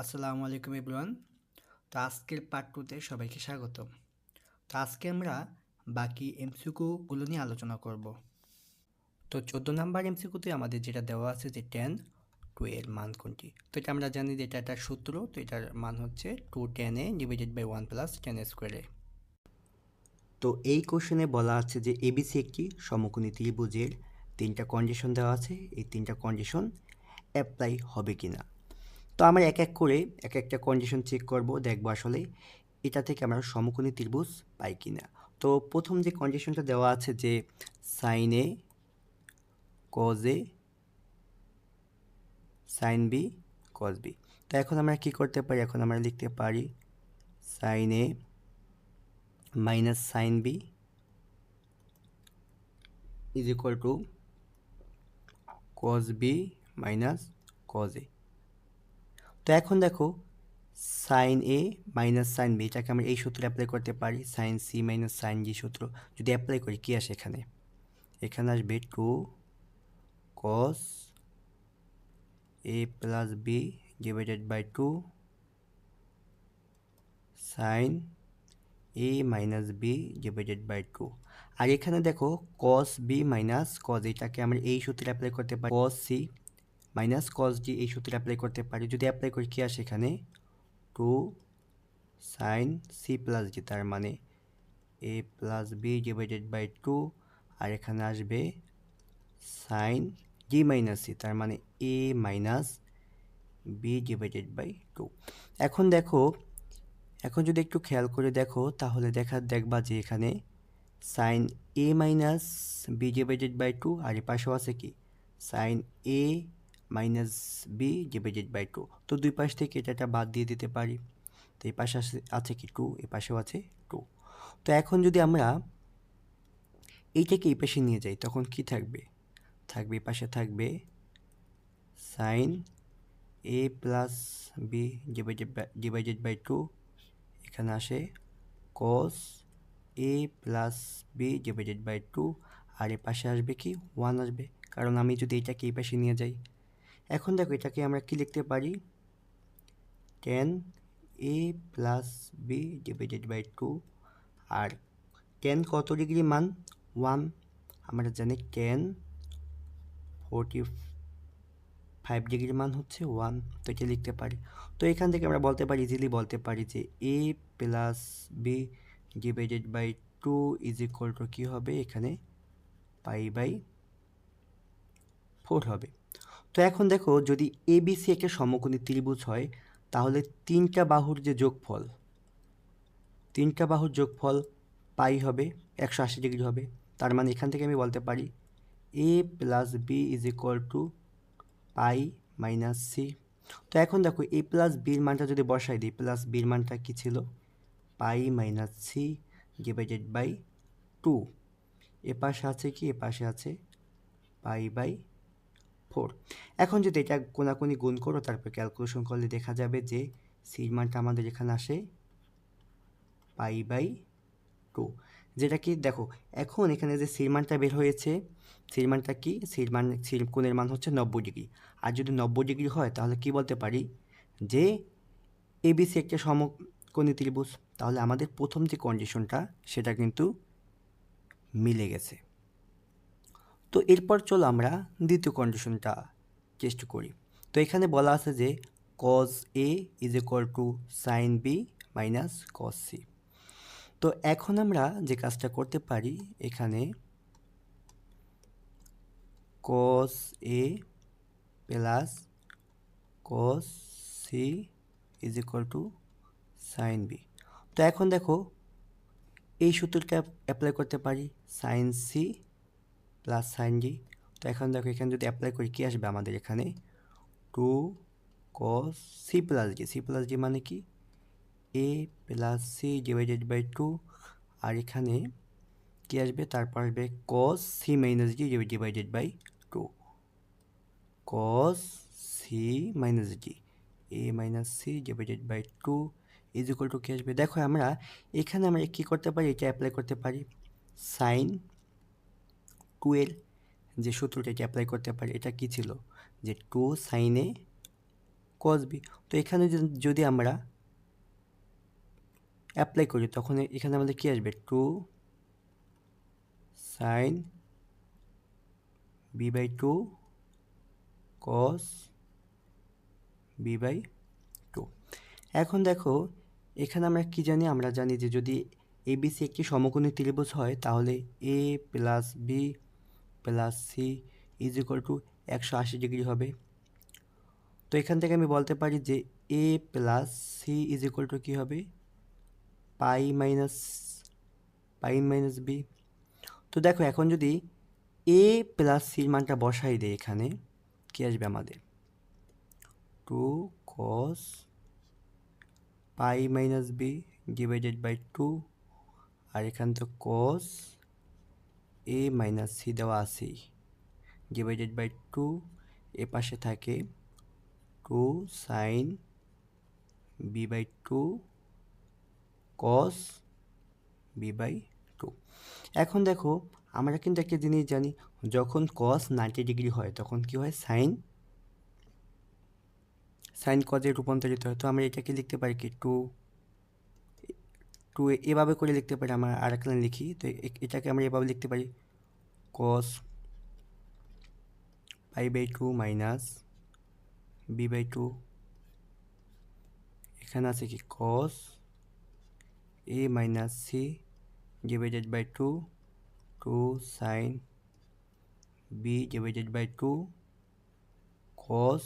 আসসালামু আলাইকুম এভরিওয়ান। তো আজকের পার্ট টুতে সবাইকে স্বাগত। তো আজকে আমরা বাকি এমসিকিউগুলো নিয়ে আলোচনা করব। তো চোদ্দ নাম্বার এমসিকিউতে আমাদের যেটা দেওয়া আছে যে টেন টু এর মান কোনটি? তো এটা আমরা জানি যে এটা একটা সূত্র, তো এটার মান হচ্ছে two tan A divided by one plus tan স্কোয়ারে তো এই কোশ্চেনে বলা আছে যে এবিসি একটি সমকোণী ত্রিভুজের তিনটা কন্ডিশন দেওয়া আছে। এই তিনটা কন্ডিশন অ্যাপ্লাই হবে কি না তো আমরা এক এক করে এক একটা কন্ডিশন চেক করব, দেখব আসলে এটা থেকে আমরা সমকোণী ত্রিভুজ পাই কি না তো প্রথম যে কন্ডিশনটা দেওয়া আছে যে sine cos sine B cos B তো এখন আমরা কি করতে পারি? এখন আমরা লিখতে পারি sine A minus sine B is equal to cos B minus cos A তো এখন দেখো sine A minus sine B এটাকে আমরা এই সূত্রে অ্যাপ্লাই করতে পারি। Sine C minus sine G সূত্র। যদি অ্যাপ্লাই করি, কী আসে এখানে? এখানে আসবে two cos A plus B divided by two sine A minus B divided by two আর এখানে দেখো কস বি মাইনাস কজ এটাকে আমরা এই সূত্রে অ্যাপ্লাই করতে পারি। Cos C minus cos D এই সূত্রে অ্যাপ্লাই করতে পারি। যদি অ্যাপ্লাই করি কী আসে এখানে? Two sine C plus D তার মানে A plus B divided by two আর এখানে আসবে সাইন ডি মাইনাস সি তার মানে A minus B divided by two এখন দেখো, এখন যদি একটু খেয়াল করে দেখো, তাহলে দেখা, দেখবা যে এখানে sine A minus B divided by two আর এ পাশেও আছে কি? Sine A minus B divided by two তো দুই পাশ থেকে এটা বাদ দিয়ে দিতে পারি। তো এই পাশে আছে কি টু এই পাশেও আছে টু তো এখন যদি আমরা এইটাকে এই পাশে নিয়ে যাই, তখন কি থাকবে? থাকবে পাশে থাকবে sine A plus B divided divided by two এখানে আসে cos A plus B divided by two আর এ পাশে আসবে কি? ওয়ান আসবে। কারণ আমি যদি এটাকে এই পাশে নিয়ে যাই এখন দেখো এটাকে আমরা কি লিখতে পারি? Tan A plus B divided by two R tan কত ডিগ্রি মান? ওয়ান আমরা জানি টেন ফোরটি ফাইভ ডিগ্রি মান হচ্ছে ওয়ান তো এটা লিখতে পারি। তো এখান থেকে আমরা বলতে পারি ইজিলি বলতে পারি যে A plus B divided by two is equal to কী হবে? এখানে পাই বাই ফোর হবে। তো এখন দেখো, যদি এবিসি একটা সমকোণী ত্রিভুজ হয়, তাহলে তিনটা বাহুর যে যোগফল তিনটা বাহুর যোগফল পাই হবে, একশো আশি ডিগ্রি হবে। তার মানে এখান থেকে আমি বলতে পারি A plus B is equal to pi minus C তো এখন দেখো এ প্লাস বির মানটা যদি বসাই দিই প্লাস বির মানটা কী ছিল? Pi minus C divided by two এ পাশে আছে কি? এ পাশে আছে পাই বাই ফোর এখন যদি এটা কোনাকুনি গুণ করো, তারপর ক্যালকুলেশন করলে দেখা যাবে যে সির মানটা আমাদের এখানে আসে পাই বাই টু। যেটা কি, দেখো, এখন এখানে যে সির মানটা বের হয়েছে সির মানটা কি? সির মান সির কোণের মান হচ্ছে নব্বই ডিগ্রি। আর যদি নব্বই ডিগ্রি হয়, তাহলে কি বলতে পারি? যে এবিসি একটা সমকোণী ত্রিভুজ। তাহলে আমাদের প্রথম যে কন্ডিশনটা সেটা কিন্তু মিলে গেছে। তো এরপর চলো আমরা দ্বিতীয় কন্ডিশনটা চেষ্টা করি। তো এখানে বলা আছে যে cos A is equal to sine B minus cos C তো এখন আমরা যে কাজটা করতে পারি এখানে cos A plus cos C is equal to sine B তো এখন দেখো এই সূত্রটা অ্যাপ্লাই করতে পারি sine C plus sine D তো এখন দেখো, এখানে যদি অ্যাপ্লাই করি, কী আসবে আমাদের এখানে? Two cos C plus D C plus D মানে কি? A plus C divided by two আর এখানে কী আসবে? তারপর আসবে cos C minus D divided by two cos C minus D A minus C divided by two is equal to কী আসবে? দেখো আমরা, এখানে আমরা কী করতে পারি? এটা অ্যাপ্লাই করতে পারি। সাইন টুয়েল যে সূত্রটা এটা অ্যাপ্লাই করতে পারি, এটা কী ছিল? যে টু সাইনে কস বি তো এখানে যদি আমরা অ্যাপ্লাই করি, তখন এখানে আমাদের কী আসবে? Two sine B by two cos B by two এখন দেখো, এখানে আমরা কি জানি? আমরা জানি যে যদি এবিসি একটি সমকোণী ত্রিভুজ হয়, তাহলে A plus B plus C is equal to একশো আশি ডিগ্রি হবে। তো এখান থেকে আমি বলতে পারি যে A plus C is equal to কী হবে? Pi minus pi minus B তো দেখো এখন যদি এ প্লাস সির মানটা বসাই দেয় এখানে, কী আসবে আমাদের? Two cos pi minus B divided by two আর এখান তো কস এ মাইনাস সি দেওয়া আছেই ডিভাইডেড বাই টু এ পাশে থাকে two sine B by two cos B by two এখন দেখো, আমরা কিন্তু একটা জিনিস জানি, যখন কস নাইনটি ডিগ্রি হয়, তখন কি হয়? সাইন সাইন কজে রূপান্তরিত হয়। তো আমরা এটাকে লিখতে পারি কি? টু টু এভাবে করে লিখতে পারি আমরা আর একটা লিখি। তো এটাকে আমরা এভাবে লিখতে পারি। Cos pi by two minus B by two এখানে আছে কি? Cos A minus C divided by two two sine B divided by two cos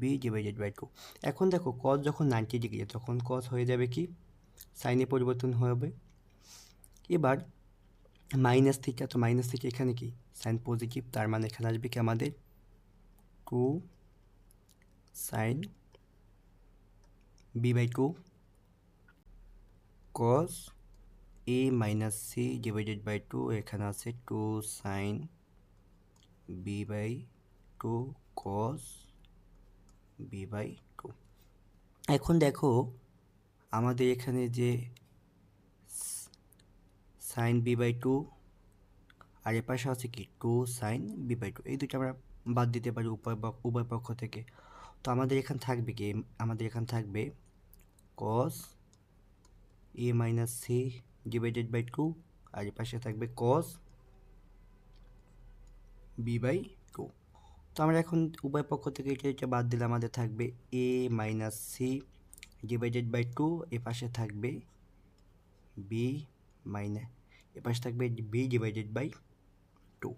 B divided by two এখন দেখো কস যখন নাইনটি ডিগ্রি তখন কস হয়ে যাবে কি? সাইনে পরিবর্তন হবে। এবার মাইনাস থিটা তো মাইনাস থিটা এখানে কি? সাইন পজিটিভ তার মানে এখানে আসবে কি আমাদের? Two sine B by two cos A minus C divided by two এখানে আছে two sine B by two cos B by two এখন দেখো আমাদের এখানে যে সাইন বি বাই টু আর এ পাশে আছে কি? Two sine B by two এই দুটো আমরা বাদ দিতে পারি পক- উভয় পক্ষ থেকে। তো আমাদের এখানে থাকবে কি? আমাদের এখানে থাকবে cos A minus C divided by two আর এ পাশে থাকবে কস বি বাই টু তো আমরা এখন উভয় পক্ষ থেকে এটা বাদ দিলে আমাদের থাকবে A minus C divided by two এ পাশে থাকবে বি মাইনাস এ পাশে থাকবে বি ডিভাইডেড বাই টু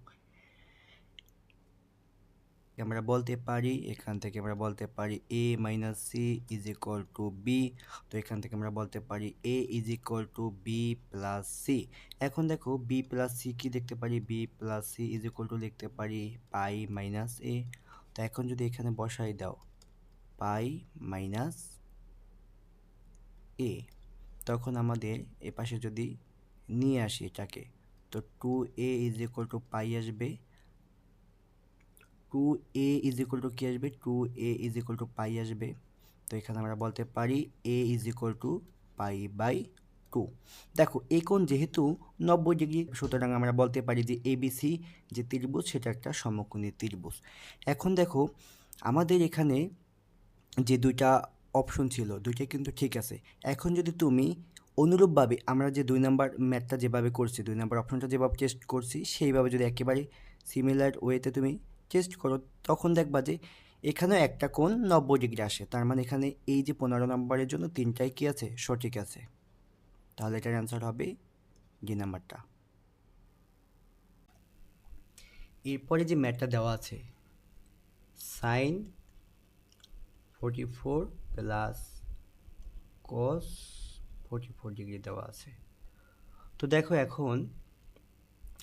আমরা বলতে পারি, এখান থেকে আমরা বলতে পারি A minus C is equal to B তো এখান থেকে আমরা বলতে পারি A is equal to B plus C এখন দেখো বি প্লাস সি কি লিখতে পারি? B plus C is equal to লিখতে পারি পাই মাইনাস এ তো এখন যদি এখানে বসাই দাও পাই মাইনাস এ, তখন আমাদের এ পাশে যদি নিয়ে আসি এটাকে, তো two A is equal to pi আসবে। Two A is equal to কী আসবে? Two A is equal to pi আসবে। তো এখানে আমরা বলতে পারি A is equal to pi by two দেখো এই যেহেতু নব্বই ডিগ্রি, সুতরাং আমরা বলতে পারি যে এবিসি যে ত্রিভুজ, সেটা একটা সমকোণী ত্রিভুজ। এখন দেখো, আমাদের এখানে যে দুইটা অপশন ছিল, দুইটা কিন্তু ঠিক আছে। এখন যদি তুমি অনুরূপভাবে আমরা যে দুই নাম্বার ম্যাথটা যেভাবে করছি, দুই নাম্বার অপশনটা যেভাবে টেস্ট করছি, সেইভাবে যদি একেবারে সিমিলার ওয়েতে তুমি টেস্ট করো, তখন দেখবা যে এখানেও একটা কোণ নব্বই ডিগ্রি আসে। তার মানে এখানে এই যে পনেরো নম্বরের জন্য তিনটাই কি আছে? সঠিক আছে। তাহলে এটার অ্যান্সার হবে ডি নাম্বারটা এরপরে যে ম্যাটটা দেওয়া আছে sine forty four plus cos forty four degree দেওয়া আছে। তো দেখো এখন,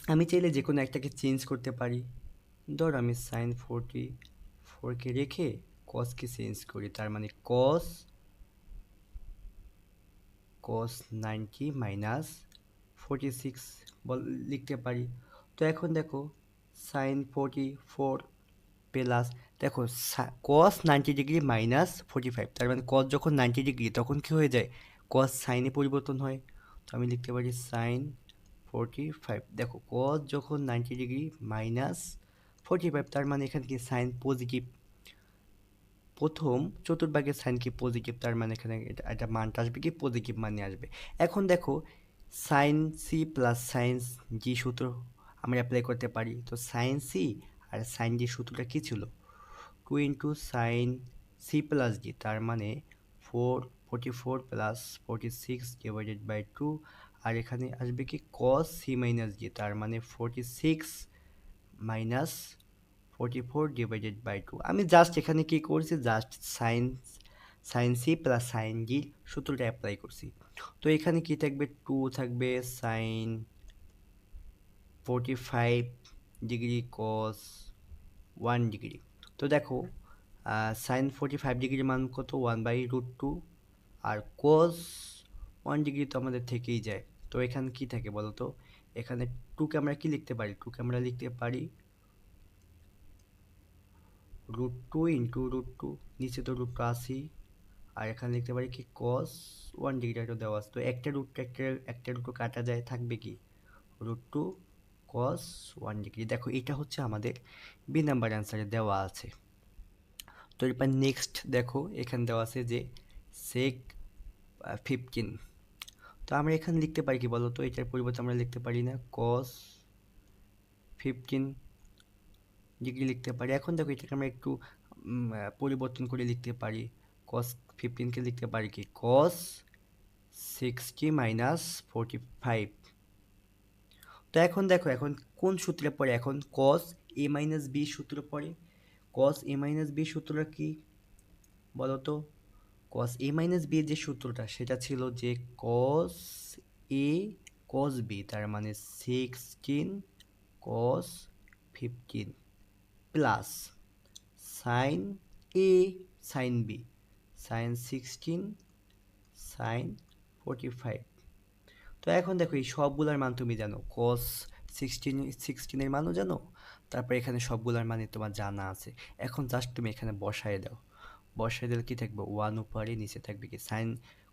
আমি চাইলে যে কোনো একটাকে চেঞ্জ করতে পারি। ধর আমি সাইন ফোরটি ফোরকে রেখে কসকে চেঞ্জ করি, তার মানে cos cos ninety minus forty six বল, লিখতে পারি। তো এখন দেখো সাইন ফোরটি ফোর প্লাস দেখো cos ninety degree minus forty five তার মানে কস যখন নাইনটি ডিগ্রি তখন কী হয়ে যায়? কস সাইনে পরিবর্তন হয়। তো আমি লিখতে পারি সাইন ফোরটি ফাইভ দেখো কস যখন ninety degree minus forty five তার মানে এখানে কি? সাইন পজিটিভ প্রথম চতুর্ভাগের সাইন কি পজিটিভ তার মানে এখানে এটা এটা মানটা আসবে কি? পজিটিভ মানে আসবে। এখন দেখো sine C plus sines G সূত্র আমরা অ্যাপ্লাই করতে পারি। তো সাইন সি আর সাইন জি সূত্রটা কী ছিল? Two into sine C plus G তার মানে four forty four plus forty six divided by two আর এখানে আসবে কি কস সি মাইনাস জি তার মানে forty six minus forty four divided by two আমি জাস্ট এখানে কী করছি? Just sine sine C plus sine G সূত্রটা অ্যাপ্লাই করছি। তো এখানে কি থাকবে? টু থাকবে sine forty five degree cos one degree তো দেখো সাইন ফোর্টি ফাইভ ডিগ্রির মান কত? ওয়ান বাই রুট টু আর কোস ওয়ান ডিগ্রি তো আমাদের থেকেই যায়। তো এখানে কি থাকে বলো তো? এখানে টুকে আমরা কি লিখতে পারি? টুকে আমরা লিখতে পারি root two into root two নিচে তো রুট টু আসি। আর এখানে লিখতে পারি কি? কস ওয়ান ডিগ্রি একটা দেওয়া আছে। তো একটা রুট একটা একটা রুট কাটা যায়, থাকবে কি? Root two cos one degree দেখো, এটা হচ্ছে আমাদের বি নাম্বার অ্যান্সারে দেওয়া আছে। তো এরপর নেক্সট দেখো, এখানে দেওয়া আছে যে সেক ফিফটিন তো আমরা এখানে লিখতে পারি কি বলো তো এটার পরিবর্তে আমরা লিখতে পারি না। কস ফিফটিন ডিগ্রি লিখতে পারি। এখন দেখো, এটাকে আমরা একটু পরিবর্তন করে লিখতে পারি। কস ফিফটিনকে লিখতে পারি কি? Cos sixty minus forty five তো এখন দেখো, এখন কোন সূত্রে পড়ে? এখন কস এ মাইনাস বি সূত্র পড়ে। কস এ মাইনাস বি সূত্রটা কি? বলো তো কস এ মাইনাস বি যে সূত্রটা, সেটা ছিল যে কস এ কস বি তার মানে sixteen cos fifteen plus sine A sine B sine sixteen sine forty five তো এখন দেখো এই সবগুলোর মান তুমি জানো। কস সিক্সটিন সিক্সটিনের মানও জানো। তারপর এখানে সবগুলোর মানে তোমার জানা আছে। এখন জাস্ট তুমি এখানে বসায় দাও। বসায় দিলে কি থাকবে? ওয়ান উপরে নিচে থাকবে কি? সাইন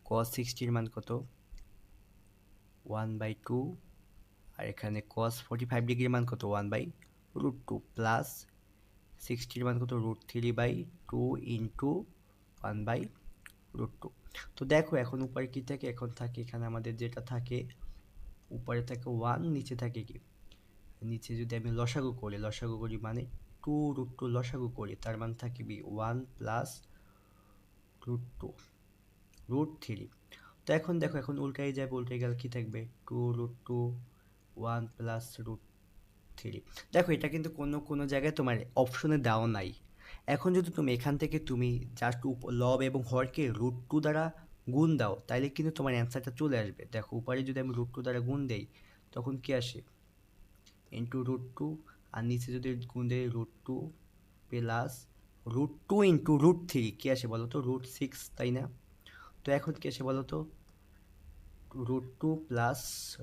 কস সিক্সটির মান কত? ওয়ান বাই টু আর এখানে কস ফোর্টি ফাইভ ডিগ্রির মান কত? One by root two plus সিক্সটির মান কত? Root three by two into one by root two তো দেখো এখন উপরে কি থাকে? এখন থাকে এখানে আমাদের যেটা থাকে, উপরে থাকে ওয়ান নিচে থাকে কি? নিচে যদি আমি লসাগু করি লসাগু করি মানে টু রুট টু লসাগু করি, তার মান থাকে B one plus root two root three তো এখন দেখো, এখন উল্টাই যাবে উল্টে গেলে কি থাকবে? Two root two one plus root three দেখো এটা কিন্তু কোনো কোনো জায়গায় তোমার অপশনে দেওয়া নাই। এখন যদি তুমি এখান থেকে তুমি জাস্ট লব এবং হরকে রুট টু দ্বারা গুণ দাও তাহলে কিন্তু তোমার অ্যান্সারটা চলে আসবে। দেখো, উপরে যদি আমি রুট টু দ্বারা গুণ দেই, তখন কি আসে? ইন্টু রুট টু আর নিচে যদি গুণ দেই root two plus root two into root three কী আসে বলো তো? রুট সিক্স তাই না? তো এখন কী আসে বলো তো? Root two plus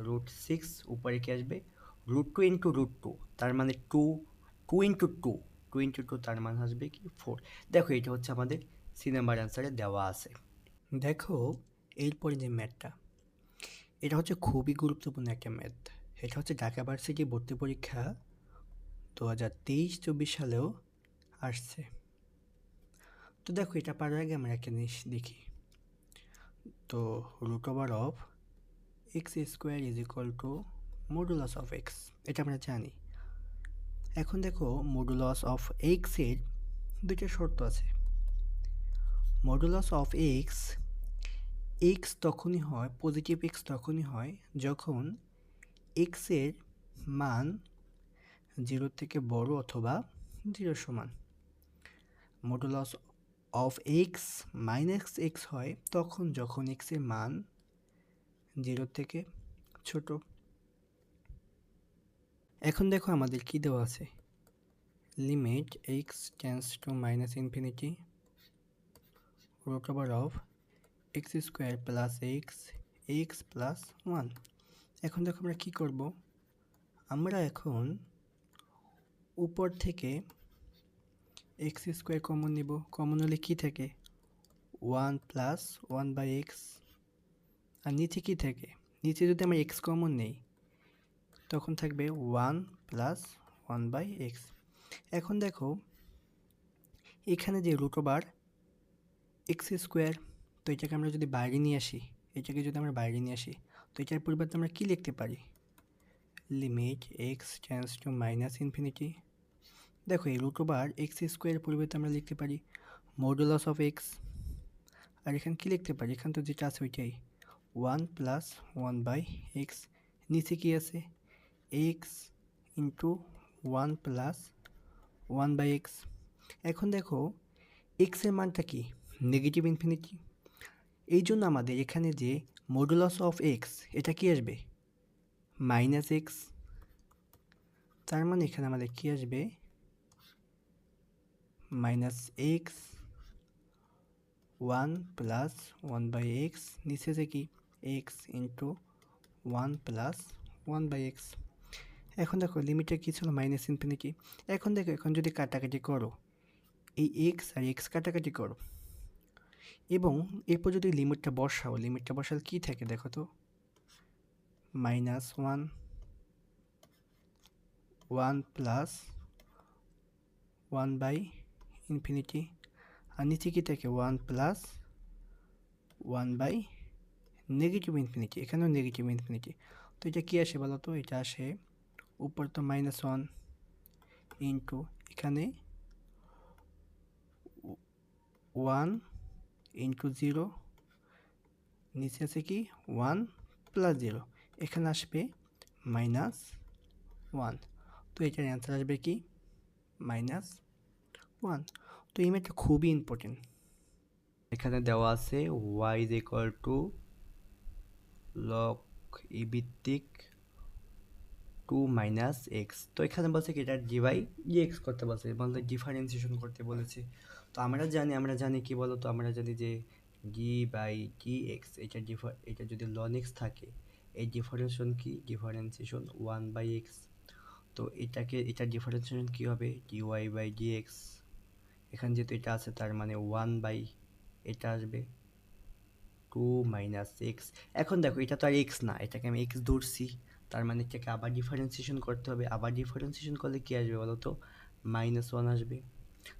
root six উপরে কি আসবে? Root two into root two তার মানে two two into two two into two তার মানে আসবে কি? ফোর দেখো, এটা হচ্ছে আমাদের সি নাম্বার অ্যান্সারে দেওয়া আছে। দেখো, এরপরে যে ম্যাথটা এটা হচ্ছে খুবই গুরুত্বপূর্ণ একটা ম্যাথ এটা হচ্ছে ঢাকা ভার্সিটি ভর্তি পরীক্ষা দু হাজার তেইশ চব্বিশ সালেও আসছে। তো দেখো, এটা পারার আগে আমরা একটা জিনিস দেখি। তো root over of x square is equal to modulus of x এটা আমরা জানি। এখন দেখো মডুলাস অফ এক্সের দুইটা শর্ত আছে। মডুলাস অফ এক্স এক্স তখনই হয় পজিটিভ এক্স তখনই হয় যখন এক্সের মান জিরো থেকে বড় অথবা জিরো সমান। Modulus of x minus x হয় তখন যখন এক্সের মান জিরো থেকে ছোট। এখন দেখো আমাদের কি দেওয়া আছে? Limit x tends to minus infinity root over of x square plus x x plus one এখন দেখো আমরা কী করব? আমরা এখন উপর থেকে এক্স স্কোয়ার কমন নিব। কমন হলে কী থাকে? One plus one by x আর নিচে কী থাকে? নিচে যদি আমরা এক্স কমন নেই তখন থাকবে one plus one by x এখন দেখো, এখানে যে রুট ওভার এক্স স্কোয়ার তো এটাকে আমরা যদি বাইরে নিয়ে আসি, এটাকে যদি আমরা বাইরে নিয়ে আসি, তো এটার পরিবর্তে আমরা কী লিখতে পারি? Limit x tends to minus infinity দেখো, এই রুট ওভার এক্স স্কোয়ারের পরিবর্তে আমরা লিখতে পারি মডুলাস অফ এক্স আর এখানে কী লিখতে পারি? এখানে তো যেটা আছে ওইটাই। One plus one by x নিচে কী আছে? X into one plus one by x এখন দেখো এক্সের মানটা কি? নেগেটিভ ইনফিনিটি এই জন্য আমাদের এখানে যে মডুলাস অফ এক্স এটা কি আসবে? মাইনাস এক্স তার মানে এখানে আমাদের কি আসবে? Minus x one plus one by x নিচে যে কি? X into one plus one by x এখন দেখো লিমিটটা কী ছিল? মাইনাস ইনফিনিটি এখন দেখো, এখন যদি কাটাকাটি করো, এই এক্স আর এক্স কাটাকাটি করো, এবং এরপর যদি লিমিটটা বসাও লিমিটটা বসালে কী থাকে দেখো তো? Minus one one plus one by infinity আর নিচে কী থাকে? One plus one by negative infinity এখানেও নেগেটিভ ইনফিনিটি তো এটা কী আসে বলো তো? এটা আসে উপর তো মাইনাস ওয়ান ইন্টু এখানে ওয়ান ইন্টু জিরো নিচে আছে কি? ওয়ান প্লাস জিরো এখানে আসবে মাইনাস ওয়ান তো এটার অ্যান্সার আসবে কি? মাইনাস ওয়ান তো এই ম্যাথটা খুবই ইম্পর্টেন্ট এখানে দেওয়া আছে y is equal to log e ভিত্তিক টু মাইনাস এক্স। তো এখানে বলছে কি, এটা ডিভাই জি এক্স করতে বলছে বলতে ডিফারেন্সিয়েশন করতে বলেছে। তো আমরা জানি আমরা জানি কি বলো তো, আমরা জানি যে ডি বাই ডি এক্স এটা ডিফার এটা যদি লন এক্স থাকে, এই ডিফারেন্সিয়েশন কি? ডিফারেন্সিয়েশন ওয়ান বাই এক্স তো এটাকে, এটা ডিফারেন্সিয়েশন কী হবে? D y by d x এখানে যেহেতু এটা আছে, তার মানে ওয়ান বাই এটা আসবে। টু মাইনাস এক্স এখন দেখো, এটা তো আর এক্স না, এটাকে আমি এক্স ধরছি। তার মানে এটাকে আবার ডিফারেন্সিয়েশন করতে হবে। আবার ডিফারেন্সিয়েশন করলে কী আসবে বলো তো? মাইনাস ওয়ান আসবে।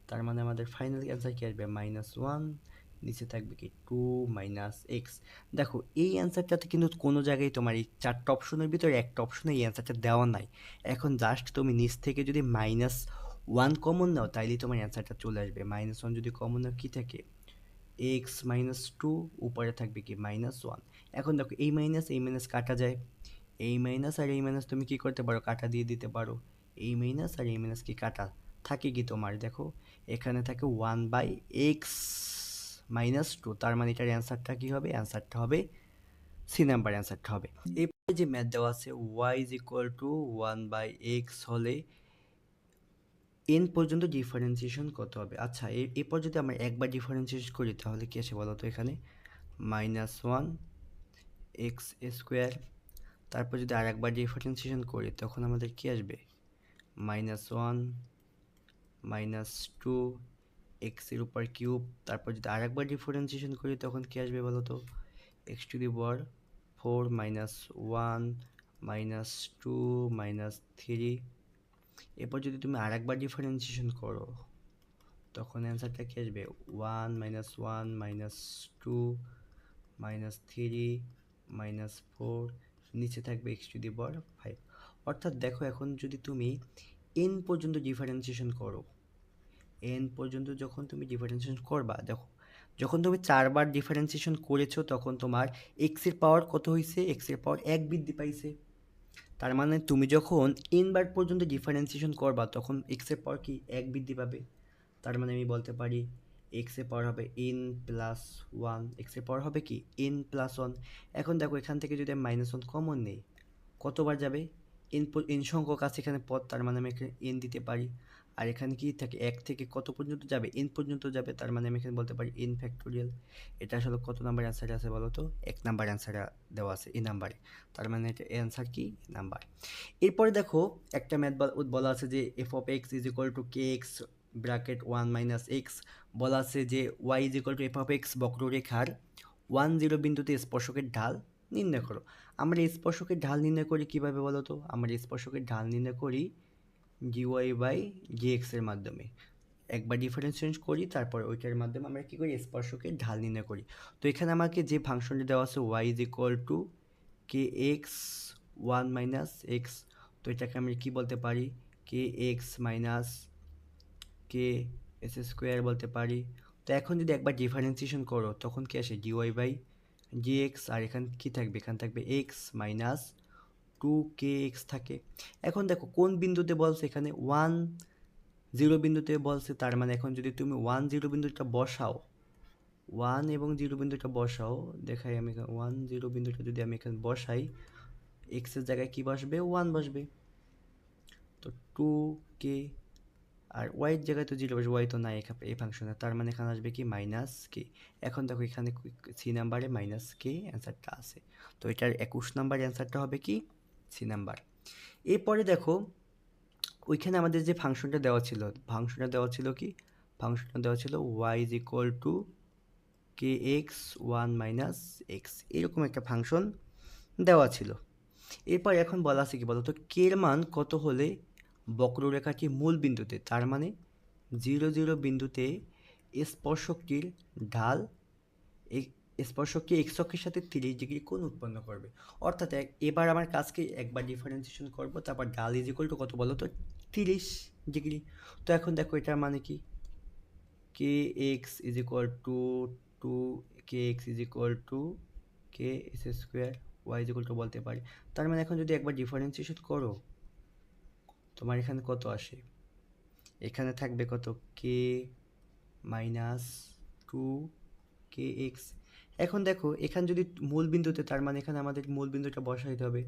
তার মানে আমাদের ফাইনাল অ্যান্সার কী আসবে? মাইনাস ওয়ান নিচে থাকবে কি টু মাইনাস এক্স দেখো, এই অ্যান্সারটাতে কিন্তু কোনো জায়গায় তোমার এই চারটা অপশনের ভিতরে একটা অপশনে এই অ্যান্সারটা দেওয়া নাই। এখন জাস্ট তুমি নিচ থেকে যদি মাইনাস ওয়ান কমন নাও, তাইলেই তোমার অ্যান্সারটা চলে আসবে। মাইনাস ওয়ান যদি কমন নাও, কী থাকে? এক্স মাইনাস টু উপরে থাকবে কি? মাইনাস ওয়ান এখন দেখো, এই মাইনাস এই মাইনাস কাটা যায়। এই মাইনাস আর এই মাইনাস তুমি কি করতে পারো? কাটা দিয়ে দিতে পারো। এই মাইনাস আর এই মাইনাস কি কাটা? থাকে কি তোমার? দেখো, এখানে থাকে one by x minus two তার মানে এটার অ্যান্সারটা কী হবে? অ্যান্সারটা হবে সি নাম্বার অ্যান্সারটা হবে। এরপরে যে ম্যাথ দেওয়া আছে y is equal to one by x হলে এন পর্যন্ত ডিফারেন্সিয়েশন কত হবে? আচ্ছা এরপর যদি আমরা একবার ডিফারেন্সিয়েশন করি, তাহলে কী আসে বলো তো এখানে? মাইনাস ওয়ান এক্স স্কোয়ার তারপর যদি আর একবার ডিফারেন্সিয়েশন করি, তখন আমাদের কী আসবে? মাইনাস ওয়ান মাইনাস টু এক্সের উপর কিউব তারপর যদি আর একবার ডিফারেন্সিয়েশন করি, তখন কী আসবে বলো তো? X to the power four minus one minus two minus three এরপর যদি তুমি আর একবার ডিফারেন্সিয়েশন করো, তখন অ্যান্সারটা কী আসবে? One minus one minus two minus three minus four নিচে থাকবে x to the power five অর্থাৎ দেখো এখন যদি তুমি এন পর্যন্ত ডিফারেন্সিয়েশন করো এন পর্যন্ত যখন তুমি ডিফারেন্সিয়েশন করবা, দেখো, যখন তুমি চারবার ডিফারেন্সিয়েশন করেছ, তখন তোমার এক্সের পাওয়ার কত হয়েছে এক্সের পাওয়ার এক বৃদ্ধি পাইছে। তার মানে তুমি যখন এন বার পর্যন্ত ডিফারেন্সিয়েশন করবা, তখন এক্সের পাওয়ার কি? এক বৃদ্ধি পাবে। তার মানে আমি বলতে পারি এক্সের পাওয়ার হবে এন প্লাস ওয়ান এক্সের পাওয়ার হবে কি? এন প্লাস ওয়ান এখন দেখো, এখান থেকে যদি মাইনাস ওয়ান কমন নেই, কতবার যাবে? এন এন সংখ্যক আছে এখানে পদ, তার মানে আমি এখানে এন দিতে পারি। আর এখানে কি থাকে? এক থেকে কত পর্যন্ত যাবে? এন পর্যন্ত যাবে, তার মানে আমি এখানে বলতে পারি এন ফ্যাক্টোরিয়াল এটা আসলে কত নাম্বার অ্যান্সার আছে বলো তো? এক নাম্বার অ্যান্সার দেওয়া আছে, এই নাম্বারে তার মানে এটা অ্যান্সার কি? নাম্বার এরপরে দেখো, একটা ম্যাথ বলা আছে যে f of x is equal to k x bracket one minus x, বলা আছে যে y is equal to f of x বক্ররেখার ওয়ান জিরো বিন্দুতে স্পর্শকের ঢাল নির্ণয় করো। আমরা স্পর্শকের ঢাল নির্ণয় করি কীভাবে বলো তো? আমরা স্পর্শকের ঢাল নির্ণয় করি জি ওয়াই বাই এক্সের মাধ্যমে। একবার ডিফারেন্সিয়েশন করি, তারপর ওইটার মাধ্যমে আমরা কী করি? স্পর্শকে ঢাল নির্ণয় করি। তো এখানে আমাকে যে ফাংশনটি দেওয়া আছে y is equal to k x one minus x তো এটাকে আমি কী বলতে পারি? K x minus k s square বলতে পারি। তো এখন যদি একবার ডিফারেন্সিয়েশন করো, তখন কি আসে? D y by d x আর এখানে কী থাকবে? এখানে থাকবে x minus two k x থাকে। এখন দেখো, কোন বিন্দুতে বলছে? এখানে ওয়ান জিরো বিন্দুতে বলছে, তার মানে এখন যদি তুমি ওয়ান জিরো বিন্দুটা বসাও ওয়ান এবং জিরো বিন্দুটা বসাও, দেখাই আমি ওয়ান জিরো বিন্দুটা যদি আমি এখানে বসাই এক্সের জায়গায় কী বসবে? ওয়ান বসবে। তো টু কে আর ওয়াইয়ের জায়গায় তো জিরো ওয়াই তো নাই এই ফাংশনে তার মানে এখানে আসবে কি? মাইনাস কে এখন দেখো এখানে সি নাম্বারে মাইনাস কে অ্যান্সারটা আছে। তো এটার একুশ নাম্বার অ্যান্সারটা হবে কি? সি নাম্বার এরপরে দেখো, ওইখানে আমাদের যে ফাংশনটা দেওয়া ছিল ফাংশনটা দেওয়া ছিল কি? ফাংশনটা দেওয়া ছিল y is equal to k x one minus x এরকম একটা ফাংশন দেওয়া ছিল। এরপর এখন বলা আছে কি বলতো? কের মান কত হলে বক্ররেখাটি মূল বিন্দুতে, তার মানে জিরো জিরো বিন্দুতে স্পর্শকটির ঢাল স্পর্শকটি এক্স অক্ষের সাথে তিরিশ ডিগ্রি কোণ উৎপন্ন করবে। অর্থাৎ এবার আমার কাজকে একবার ডিফারেন্সিয়েশন করব, তারপর ডাল ইজ ইকুয়াল টু কত বলো তো? তিরিশ ডিগ্রি। তো এখন দেখো এটার মানে কি? K x is equal to two k x is equal to k s square y is equal to বলতে পারি। তার মানে এখন যদি একবার ডিফারেন্সিয়েশন করো তোমার এখানে কত আসে? এখানে থাকবে কত? K minus two k x এখন দেখো, এখানে যদি মূল বিন্দুতে, তার মানে এখানে আমাদের মূল বিন্দুটা বসাইতে হবে।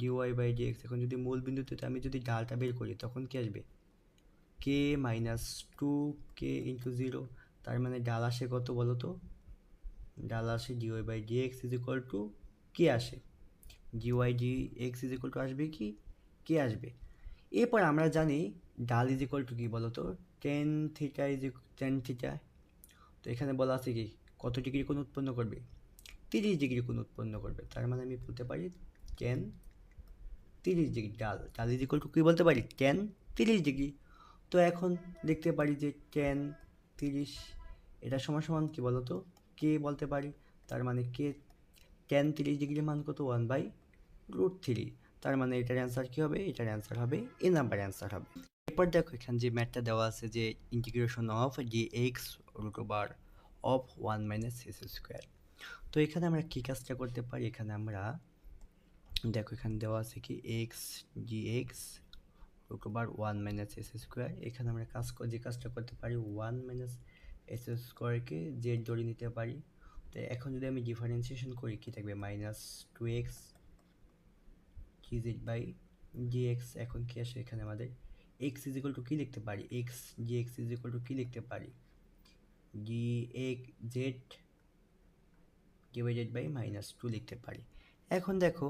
ডিওয়াই বাই ডি এক্স এখন যদি মূল বিন্দুতে আমি যদি ডালটা বের করি, তখন কি আসবে? K minus two k into zero তার মানে ডাল আসে কত বলো তো? ডাল আসে d y by d x is equal to k আসে। D y d x is equal to আসবে কি? কে আসবে। এরপর আমরা জানি ডাল ইজ ইকুয়াল টু কী বলো তো tan theta is tan theta তো এখানে বলা আছে কি? কত ডিগ্রি কোণ উৎপন্ন করবে? তিরিশ ডিগ্রি কোণ উৎপন্ন করবে। তার মানে আমি বলতে পারি টেন তিরিশ ডিগ্রি ডাল। ডাল ইজ ইকুয়াল টু কী বলতে পারি? টেন তিরিশ ডিগ্রি। তো এখন দেখতে পারি যে টেন তিরিশ, এটা সমান সমান কী বলো তো কে বলতে পারি। তার মানে কে টেন তিরিশ ডিগ্রি মান কত? ওয়ান বাই রুট থ্রি তার মানে এটার অ্যান্সার কী হবে? এটার অ্যান্সার হবে এ নাম্বার অ্যান্সার হবে। এরপর দেখো, এখানে যে ম্যাথটা দেওয়া আছে যে integration of d x root over of one minus s square তো এখানে আমরা কী কাজটা করতে পারি? এখানে আমরা, দেখো, এখানে দেওয়া আছে কি? X d x root over one minus s square এখানে আমরা কাজ যে কাজটা করতে পারি ওয়ান মাইনাস এস স্কোয়ারকে জেড ধরে নিতে পারি। তো এখন যদি আমি ডিফারেন্সিয়েশন করি, কী থাকবে? Minus two x d z by d x এখন কি আসে এখানে আমাদের? এক্স ইজ ইকুয়াল টু কী লিখতে পারি? X d x is equal to কী লিখতে পারি? ডি এক z divided by minus two লিখতে পারি। এখন দেখো,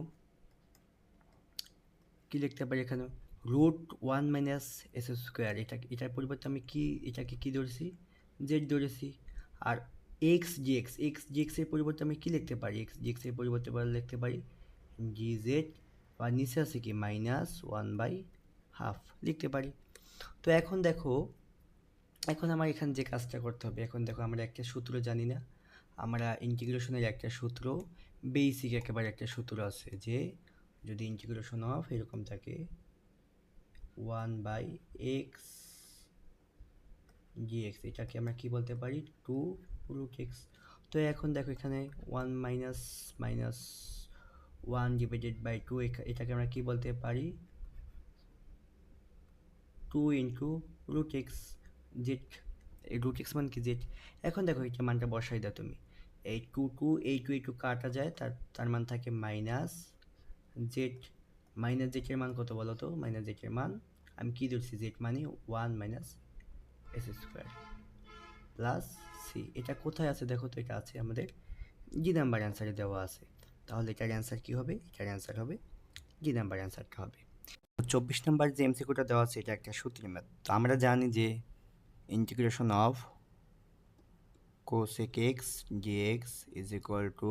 কি লিখতে পারি এখানে? Root one minus s square এটা এটার পরিবর্তে আমি কি, এটাকে কি ধরেছি? জেড ধরেছি। আর x d x x d এক্সের পরিবর্তে আমি কি লিখতে পারি? এক্স জি এক্সের পরিবর্তে লিখতে পারি জি জেড বা নিচে আছে কি? মাইনাস ওয়ান বাই হাফ লিখতে পারি। তো এখন দেখো, এখন আমার এখানে যে কাজটা করতে হবে, এখন দেখো আমরা একটা সূত্র জানি না। আমরা ইন্টিগ্রেশনের একটা সূত্র বেসিক একেবারে একটা সূত্র আছে যে, যদি ইন্টিগ্রেশন অফ এরকম থাকে one by x d x এটাকে আমরা কি বলতে পারি? টু রুট এক্স তো এখন দেখো এখানে one minus minus one divided by two এটাকে আমরা কি বলতে পারি? Two into root x z এই রুট এক্স মান কি জেড এখন দেখো এটা মানটা বসাই দাও তুমি। এই টু টু এই টু এই টু কাটা যায়, তার তার মান থাকে মাইনাস জেড মাইনাস জেডের মান কত বলো তো? মাইনাস জেডের মান। আমি কী ধরছি? জেড মানে one minus s square plus C এটা কোথায় আছে? দেখো তো এটা আছে আমাদের জি নাম্বার অ্যান্সারে দেওয়া আছে। তাহলে এটার অ্যান্সার কী হবে? এটার অ্যান্সার হবে জি নাম্বার অ্যান্সারটা হবে। চব্বিশ নাম্বার যে এমসিকিউটা দেওয়া আছে, এটা একটা সূত্রের ম্যাথ তো আমরা জানি যে integration of cosec x dx is equal to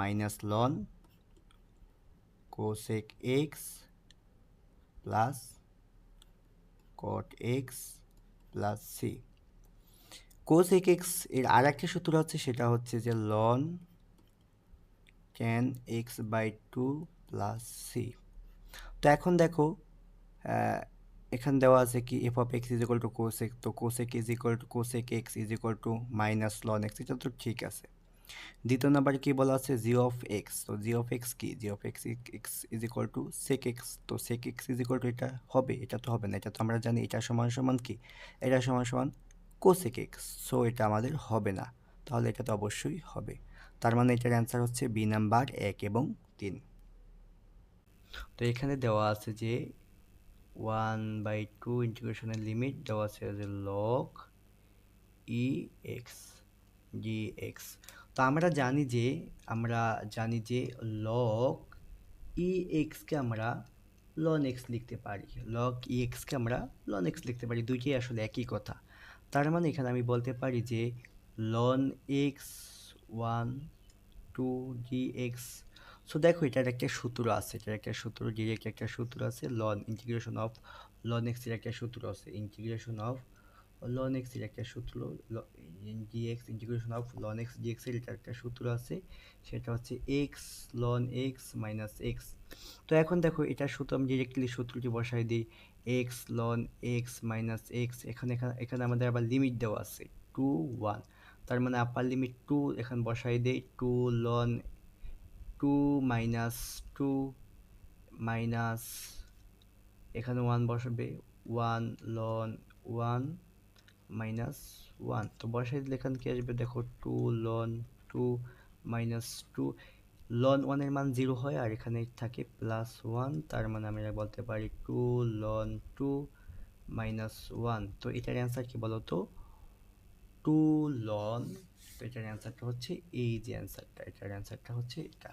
minus ln cosec x plus cot x plus C cosec এক্সের আর একটা সূত্র হচ্ছে সেটা হচ্ছে যে ln tan x by two plus C তো এখন দেখো এখানে দেওয়া আছে কি f of x is equal to cosec তো cosec is equal to cosec x is equal to minus ln x এটা তো ঠিক আছে। দ্বিতীয় নাম্বার কি বলা আছে? জি অফ এক্স তো জি অফ এক্স কি? G of x x is equal to sec x তো sec x is equal to এটা হবে, এটা তো হবে না, এটা তো আমরা জানি, এটা সমান সমান কি? এটা সমান সমান কোসেক এক্স সো এটা আমাদের হবে না, তাহলে এটা তো অবশ্যই হবে। তার মানে এটার অ্যান্সার হচ্ছে বি নাম্বার এক এবং তিন। তো এখানে দেওয়া আছে যে ওয়ান বাই টু ইন্টিগ্রেশনের লিমিট দেওয়া আছে যে log e x d x তো আমরা জানি যে, আমরা জানি যে লক ই এক্সকে আমরা লন এক্স লিখতে পারি। লক ই এক্সকে আমরা লন এক্স লিখতে পারি। দুইটাই আসলে একই কথা। তার মানে এখানে আমি বলতে পারি যে ln x one two d x so দেখো, এটার একটা সূত্র আছে, এটার একটা সূত্র ডিরেক্ট একটা সূত্র আছে লন ইন্টিগ্রেশন অফ লন এক্সের একটা সূত্র আছে ইন্টিগ্রেশন অফ লন এক্সের একটা সূত্র d x integration of ln x ডিএক্সের এটা একটা সূত্র আছে, সেটা হচ্ছে x ln x minus x তো এখন দেখো, এটার সূত্র আমি ডিরেক্টলি সূত্রটি বসাই দিই x ln x minus x এখানে এখানে আমাদের আবার লিমিট দেওয়া আছে টু ওয়ান তার মানে আপার লিমিট টু এখানে বসাই দেই two ln two minus two minus এখানে ওয়ান বসাবে one ln one minus one তো বসাই দিলে এখানে কি আসবে, দেখো two ln two minus two ln ওয়ানের মান জিরো হয় আর এখানে থাকে প্লাস ওয়ান তার মানে আমরা বলতে পারি two ln two minus one তো এটার অ্যান্সার কী বলো তো টু লন তো এটার অ্যান্সারটা হচ্ছে এই যে অ্যান্সারটা এটার অ্যান্সারটা হচ্ছে এটা।